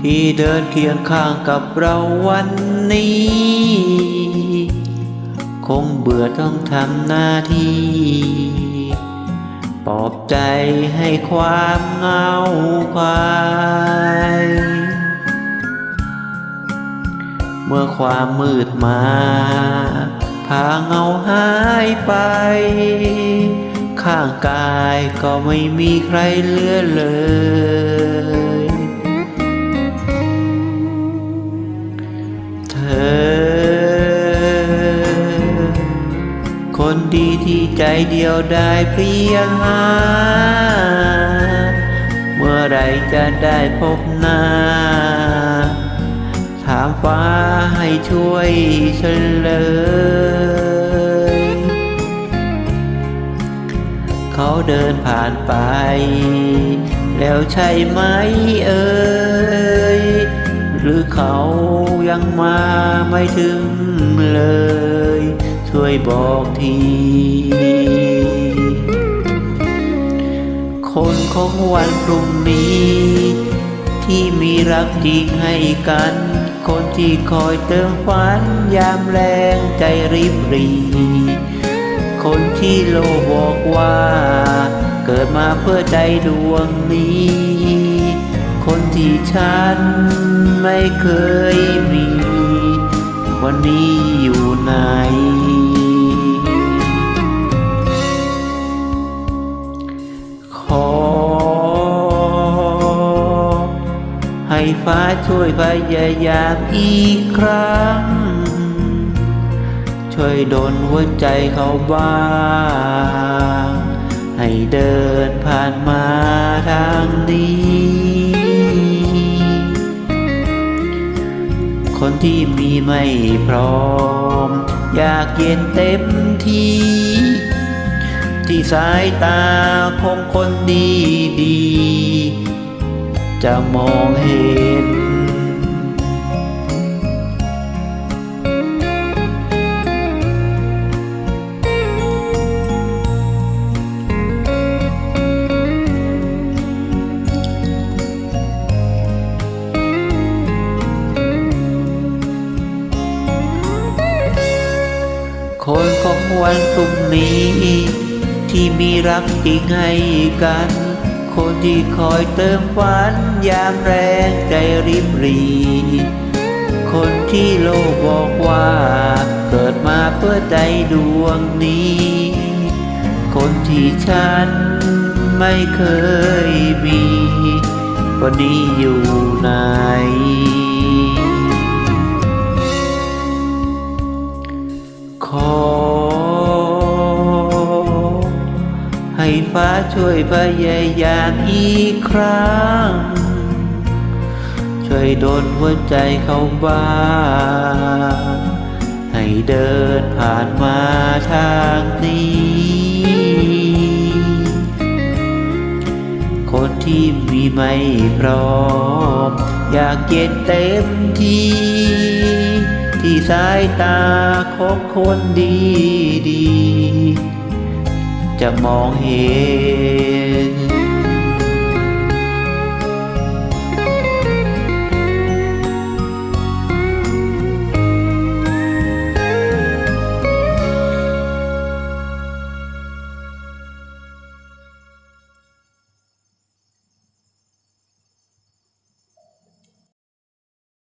ที่เดินเคียงข้างกับเราวันนี้ คงเบื่อต้องทำหน้าที่ปลอบใจให้ความเงาควายเมื่อความมืดมาพาเงาหายไป ข้างกายก็ไม่มีใครเหลือเลย เธอ คนดีที่ใจเดียวได้เพียงหา เมื่อไรจะได้พบหน้า ถามฟ้าให้ช่วยเฉลย เดินผ่านไป แล้วใช่ไหมเอ่ยหรือเขายังมาไม่ถึงเลย ช่วยบอกที คนของวันพรุ่งนี้ ที่มีรักจริงให้กัน คนที่คอยเติมฝันยามแรงใจริบรี คนที่โลกบอกว่า เกิดมาเพื่อใจดวงนี้ คนที่ฉันไม่เคยมี วันนี้อยู่ไหนขอ ให้ฟ้าช่วยพยายามอีกครั้ง ช่วยดลหัวใจเขาบ้าง ให้เดินผ่านมาทางนี้ คนที่มีไม่พร้อม อยากเย็นเต็มที่ ที่สายตาของคนดีดีๆจะมองเห็น วันพรุ่งนี้ ที่มีรักจริงให้กัน คนที่คอยเติมฝันยามแรงใจริบหรีคนที่โลกบอกว่า เกิดมาเพื่อใจดวงนี้ คนที่ฉันไม่เคยมี วันนี้อยู่ไหน ฟ้าช่วยพยายามอีกครั้ง ช่วยดลหัวใจเขาบ้างให้เดินผ่านมาทางนี้ คนที่มีไม่พร้อม อยากเย็นเต็มที่ ที่สายตาของคนดีด จะมองเห็น